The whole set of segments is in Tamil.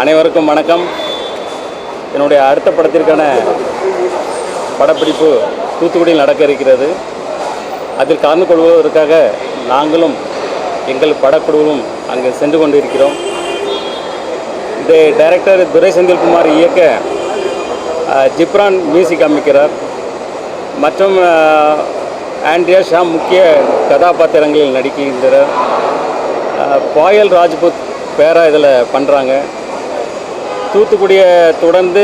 அனைவருக்கும் வணக்கம். என்னுடைய அடுத்த படத்திற்கான படப்பிடிப்பு தூத்துக்குடியில் நடக்க இருக்கிறது. அதில் கலந்து கொள்வதற்காக நாங்களும் எங்கள் படக்குழுவும் அங்கு சென்று கொண்டிருக்கிறோம். இந்த டைரக்டர் துரை செந்தில்குமார் இயக்க ஜிப்ரான் மியூசிக் அமைக்கிறார். மற்றும் ஆண்ட்ரியா ஷாம் முக்கிய கதாபாத்திரங்களில் நடிக்கின்றனர். பாயல் ராஜ்புத் பேரா இதில் பண்ணுறாங்க தூத்துக்குடியை தொடர்ந்து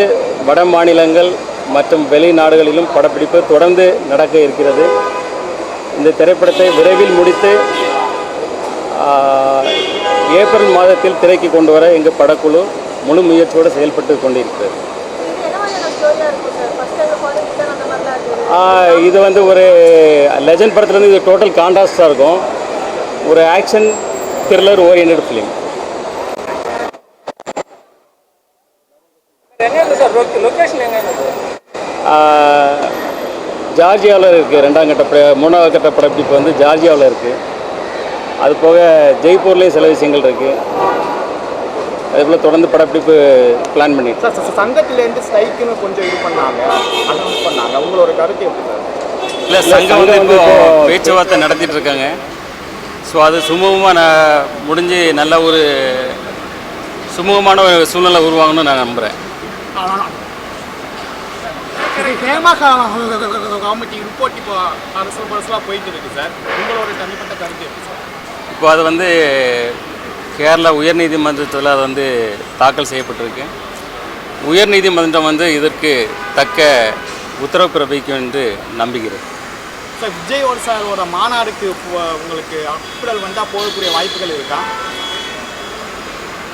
வட மாநிலங்கள் மற்றும் வெளிநாடுகளிலும் படப்பிடிப்பு தொடர்ந்து நடக்க இருக்கிறது. இந்த திரைப்படத்தை விரைவில் முடித்து ஏப்ரல் மாதத்தில் திரைக்கு கொண்டு வர எங்கள் படக்குழு முழு முயற்சியோடு செயல்பட்டு கொண்டிருக்கிறது. இது இது வந்து ஒரு லெஜண்ட் படத்துலேருந்து இது டோட்டல் கான்ட்ராஸ்டாக இருக்கும். ஒரு ஆக்ஷன் த்ரில்லர் ஓரியன்ட் ஃபிலிம் எங்க இருக்கு சார் லொக்கேஷன் எங்க இருக்கு ஜார்ஜியாவில் இருக்குது ரெண்டாம் கட்ட பட மூணாவது கட்ட படப்பிடிப்பு வந்து ஜார்ஜியாவில் இருக்குது அது போக ஜெய்ப்பூர்லேயும் சில விஷயங்கள் இருக்குது அதுபோல் தொடர்ந்து படப்பிடிப்பு பிளான் பண்ணிட்டு சார் சங்கத்திலேருந்து ஸ்ட்ரைக்குன்னு கொஞ்சம் இது பண்ணாங்க. அனௌன்ஸ் பண்ணாங்க. உங்களோட கருத்து எப்படி சார்? இல்லை சங்கம் வந்து இப்போ பேச்சுவார்த்தை நடத்திட்டு இருக்காங்க. ஸோ அது சுமூகமாக நான் முடிஞ்சு நல்ல ஒரு சுமூகமான ஒரு சூழ்நிலை உருவாகணும்னு நான் நம்புகிறேன் ஹேமா கமிட்டி ரிப்போர்ட் இப்போ அரசு பரசலாக போயிட்டு இருக்கு சார். உங்களோட தனிப்பட்ட கருத்து எப்படி சார்? இப்போ அது வந்து கேரளா உயர்நீதிமன்றத்தில் அது வந்து தாக்கல் செய்யப்பட்டிருக்கு. உயர்நீதிமன்றம் வந்து இதற்கு தக்க உத்தரவு பிறப்பிக்கும் என்று நம்புகிறேன். சார் விஜய் ஒரு சாரோட மாநாடுக்கு உங்களுக்கு அப்புடல் வந்தால் போகக்கூடிய வாய்ப்புகள் இருக்கா?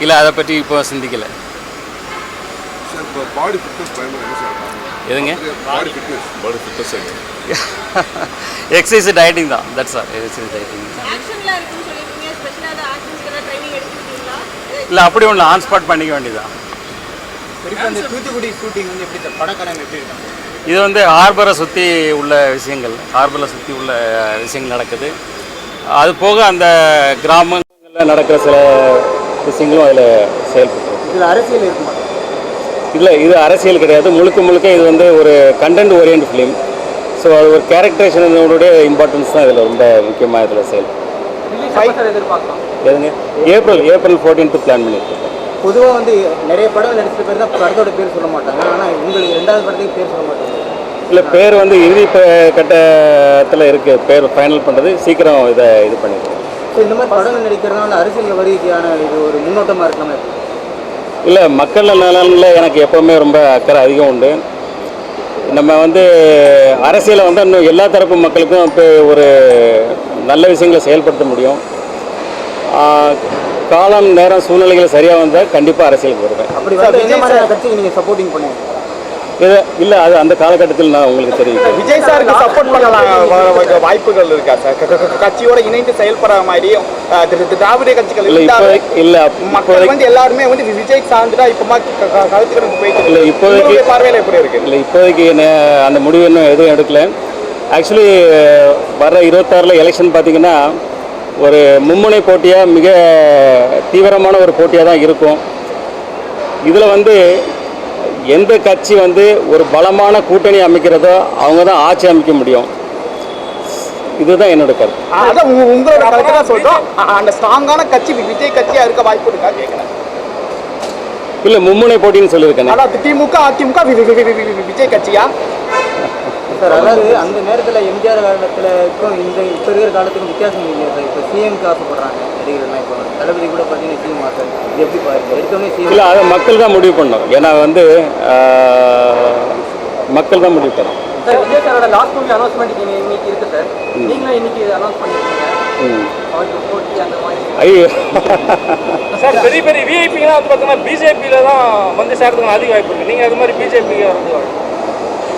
இல்லை அதை பற்றி இப்போ சிந்திக்கலை. சார் இப்போ பாடி ஃபிட்னஸ் சார் காரணம்? எதுங்க? Body fitness body fitness exercise dieting தான். தட்ஸ் ஆல் எக்ஸசைஸ் டயட்டிங் இல்லை அப்படி ஒன்று ஆன் ஸ்பாட் பண்ணிக்க தூத்துக்குடி ஷூட்டிங் வந்து எப்படி எப்படி இருக்காங்க இது வந்து ஹார்பரை சுற்றி உள்ள விஷயங்கள். ஹார்பரை சுற்றி உள்ள விஷயங்கள் நடக்குது. அது போக அந்த கிராமங்களில் நடக்கிற சில விஷயங்களும் அதில் செயல்பட்டு இதில் அரசியல் இருக்குமா? இல்லை இது அரசியல் கிடையாது. முழுக்க முழுக்க இது வந்து ஒரு கண்டென்ட் ஓரியன்ட் ஃபிலிம் ஸோ அது ஒரு கேரக்டரைசேஷனுடைய இம்பார்ட்டன்ஸ் தான் இதில் ரொம்ப முக்கியமாக இதில் செயல். எதுங்க? ஏப்ரல் ஏப்ரல் ஃபோர்டீன்த்து பிளான் பண்ணியிருக்கோம். பொதுவாக வந்து நிறைய படம் நடிச்ச பேர் தான் படத்தோட பேர் சொல்ல மாட்டாங்க. ஆனால் உங்களுக்கு ரெண்டாவது படத்துக்கு பேர் சொல்ல மாட்டாங்க. இல்லை பேர் வந்து இறுதி கட்டத்தில் இருக்குது பேர் ஃபைனல் பண்ணுறது சீக்கிரம் இதை இது பண்ணிடுறோம் ஸோ இந்த மாதிரி படங்கள் நடிக்கிறதுனால அரசியல் வருகைக்கான இது ஒரு முன்னோட்டமாக இருக்கலாமா. இல்லை மக்கள் நலனில் எனக்கு எப்போவுமே ரொம்ப அக்கறை அதிகம் உண்டு. நம்ம வந்து அரசியலை வந்து இன்னும் எல்லா தரப்பு மக்களுக்கும் இப்போ ஒரு நல்ல விஷயங்களை செயல்படுத்த முடியும். காலம் நேரம் சூழ்நிலைகள் சரியாக வந்தால் கண்டிப்பாக அரசியலுக்கு வருவேன். அப்படி நீங்கள் சப்போர்ட்டிங் பண்ணுவீங்க இது இல்லை அது அந்த காலகட்டத்தில் நான் உங்களுக்கு தெரிவிக்கிறேன். விஜய் சாருக்கு சப்போர்ட் பண்ணலாம் வாய்ப்புகள் இருக்கா சார்? கட்சியோட இணைந்து செயல்படுற மாதிரி திராவிட கட்சிகள் இல்லை இல்லை மக்கள் இப்போதைக்கு வந்து எல்லாருமே வந்து விஜய் சார்ந்துட்டா இப்பமா கருத்துக்களுக்கு போயிட்டு இல்லை. இப்போதைக்கு- பார்வையில எப்படி இருக்கு? இல்லை இப்போதைக்கு அந்த முடிவு இன்னும் எதுவும் எடுக்கல. ஆக்சுவலி வர இருபத்தாறில் எலெக்ஷன் பார்த்தீங்கன்னா ஒரு மும்முனை போட்டியாக மிக தீவிரமான ஒரு போட்டியாக தான் இருக்கும். இதில் வந்து எந்த கட்சி வந்து ஒரு பலமான கூட்டணி அமைக்கிறதோ அவங்க தான் ஆட்சி அமைக்க முடியும். இதுதான் என்னோட கருத்து. உங்களோட கருத்து. தான் சொல்றோம் அந்த ஸ்ட்ராங்கான கட்சி விஜய் கட்சியா இருக்க வாய்ப்பு இருக்கா கேட்கிறேன் இல்லை மும்முனை போட்டின்னு சொல்லியிருக்கேன். ஆனா திமுக அதிமுக விஜய் கட்சியா? சார் அதாவது அந்த நேரத்தில் எம்ஜிஆர் காலத்துக்கும் இந்த இப்போ இருக்கிற காலத்துக்கும் வித்தியாசம் இல்லையா சார். இப்போ சிஎம்க்கு ஆசைப்படுறாங்க. நடிகர்கள்லாம் இப்போ தளபதி கூட பார்த்தீங்கன்னா சிஎம் ஆசை. எப்படி பாருங்க எடுத்தோடனே சிஎம் இல்லை அதை மக்கள் தான் முடிவு பண்ணணும். ஏன்னா வந்து மக்கள் தான் முடிவு பண்ணணும். சார் விஜய் சாரோட லாஸ்ட் மூவி அனௌன்ஸ்மெண்ட் இன்னைக்கு இருக்கு சார். நீங்களும் இன்னைக்கு அனௌன்ஸ் பண்ணிருக்கீங்க. அந்த மாதிரி. ஐயோ. சார் பெரிய பெரிய விஐபிலாம் வந்து பார்த்தீங்கன்னா பிஜேபியில் தான் வந்து சேர்றதுக்கு அதிக வாய்ப்பு இருக்குது நீங்கள் அது மாதிரி பிஜேபிக்கு வாய்ப்பு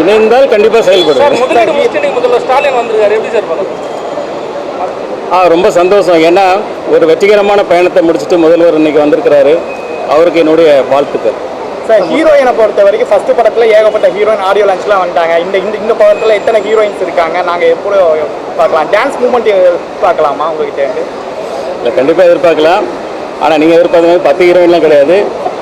இணைந்தால் கண்டிப்பாக பார்க்குறது ஆ ரொம்ப சந்தோஷம். ஏன்னா ஒரு வெற்றிகரமான பயணத்தை முடிச்சுட்டு முதல்வர் இன்னைக்கு வந்திருக்கிறாரு. அவருக்கு என்னுடைய வாழ்த்துக்கள். சார் ஹீரோயினை பொறுத்த வரைக்கும் ஃபர்ஸ்ட் படத்துல ஏகப்பட்ட ஹீரோயின் ஆடியோ லான்ச்லாம் வந்துட்டாங்க. இந்த இந்த இந்த படத்துல எத்தனை ஹீரோயின்ஸ் இருக்காங்க? நாங்க எப்போ பார்க்கலாம். டான்ஸ் மூமெண்ட் பார்க்கலாமா உங்ககிட்ட? இருந்து இல்லை கண்டிப்பாக எதிர்பார்க்கலாம். ஆனால் நீங்கள் எதிர்பார்த்த மாதிரி பத்து ஹீரோயின்லாம் கிடையாது.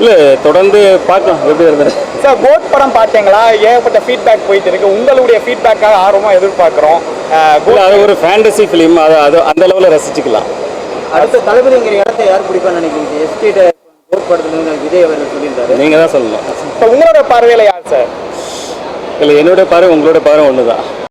இல்லை தொடர்ந்து பார்க்கலாம். எப்படி இருந்தது? சார் கோட் படம் பார்த்தீங்களா? ஏகப்பட்ட ஃபீட்பேக் போயிட்டு இருக்கு. உங்களுடைய ஃபீட்பேக்காக ஆர்வமாக எதிர்பார்க்குறோம். அது ஒரு ஃபேண்டசி ஃபிலிம் அது அது அந்த லெவலில் ரசிச்சுக்கலாம். அடுத்த தளபதிங்கிற இடத்த யார் பிடிப்பான்னு நினைக்கிறீங்க? எஸ்டேட் கோட் படத்துல இருந்து விஜய் அவர்கள் சொல்லியிருந்தாரு. நீங்கள் தான் சொல்லணும். இப்போ உங்களோட பார்வையில் யார் சார்? இல்லை என்னுடைய பார்வை உங்களோட பார்வை ஒன்று தான்